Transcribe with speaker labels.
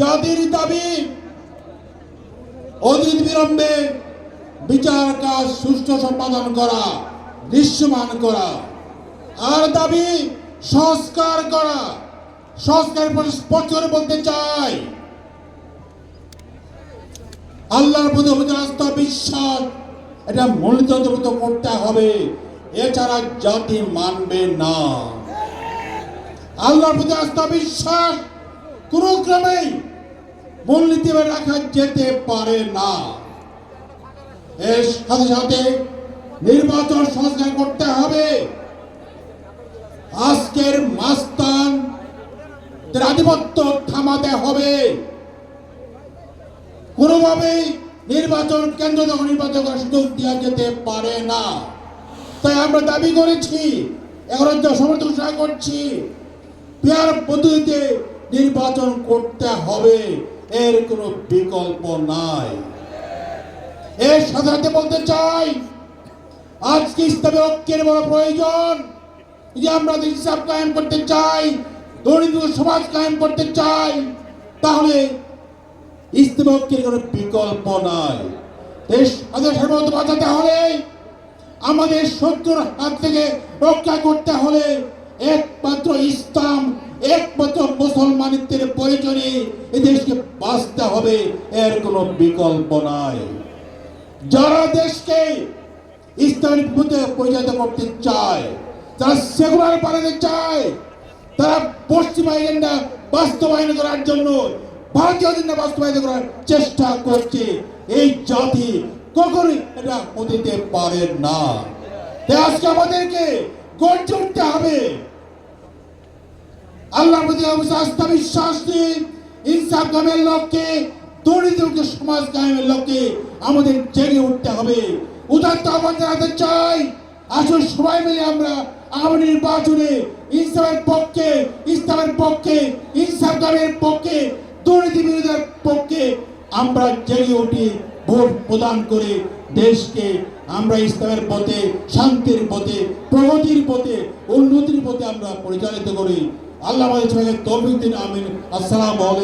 Speaker 1: জাতির দাবি অধীর বিলম্বে বিচার কাজ সুষ্ঠু সম্পাদন করা, দৃশ্যমান করা। আর দাবি, সংস্কার করা। সংস্কার পরে স্পষ্ট করে বলতে চাই, আল্লাহর প্রতি অভিযোগ বিশ্বাস, এটা মূলতন্ত্রগত করতে হবে। এছাড়া জাতি মানবে না। আল্লাহর প্রতি আস্থা বিশ্বাস কোন ক্রমেই মূলনীতি রাখা যেতে পারে না। এর সাথে সাথে নির্বাচন সংস্কার করতে হবে। আজকের মাস্তান আধিপত্য থামাতে হবে। কোনোভাবেই নির্বাচন কেন্দ্র যখন নির্বাচন করার সুযোগ দেওয়া যেতে পারে না। তাই আমরা দাবি করেছি এখন সমর্থন করছি। পেয়ার পদ্ধতিতে নির্বাচন করতে হবে। এর কোনো বিকল্প নাই। এর সাথে বলতে চাই, আজকে ইসলামী ঐক্যের বড় প্রয়োজন। যে আমরা হিসাব কায়েম করতে চাই, দরিদ্র সমাজ কায়েম করতে চাই, তাহলে ইসলামী ঐক্যের কোনো বিকল্প নাই। বাঁচাতে হলে আমাদের শত্রুর হাত থেকে রক্ষা করতে হলে একমাত্র ইসলাম একমাত্র মুসলমানিত্বের পরিচয়ে এই দেশকে বাঁচতে হবে, এর কোনো বিকল্প নাই। যারা দেশকে ইসলামের মধ্যে পরিচালিত করতে চায়, যারা সেকুলার বানাতে চায়, তারা পশ্চিমা এজেন্ডা বাস্তবায়ন করার জন্য, ভারতীয় এজেন্ডা বাস্তবায়ন করার চেষ্টা করছে। এই জাতি কখনোই এটা হতে পারে না। তাই আজকে আমাদেরকে গর্জে উঠতে হবে। আল্লাহর প্রতি আস্থা, বিশ্বাস দিয়ে ইনসাফ কামের লক্ষ্যে দরিদ্রকে সমাজ কায়েমের লক্ষ্যে আমাদের জেগে উঠতে হবে। উদাত্ত আহ্বান জানাতে চাই, আসুন সবাই মিলে আমরা আগামী নির্বাচনে ইসলামের পক্ষে ইসলামের পক্ষে, ইনসাফ কামের পক্ষে, দুর্নীতি বিরোধের পক্ষে আমরা জেগে উঠি, ভোট প্রদান করে দেশকে আমরা ইসলামের পথে, শান্তির পথে, প্রগতির পথে, উন্নতির পথে আমরা পরিচালিত করি। আল্লাহ তৌফিক দিন আমিন। আসসালামু আলাইকুম।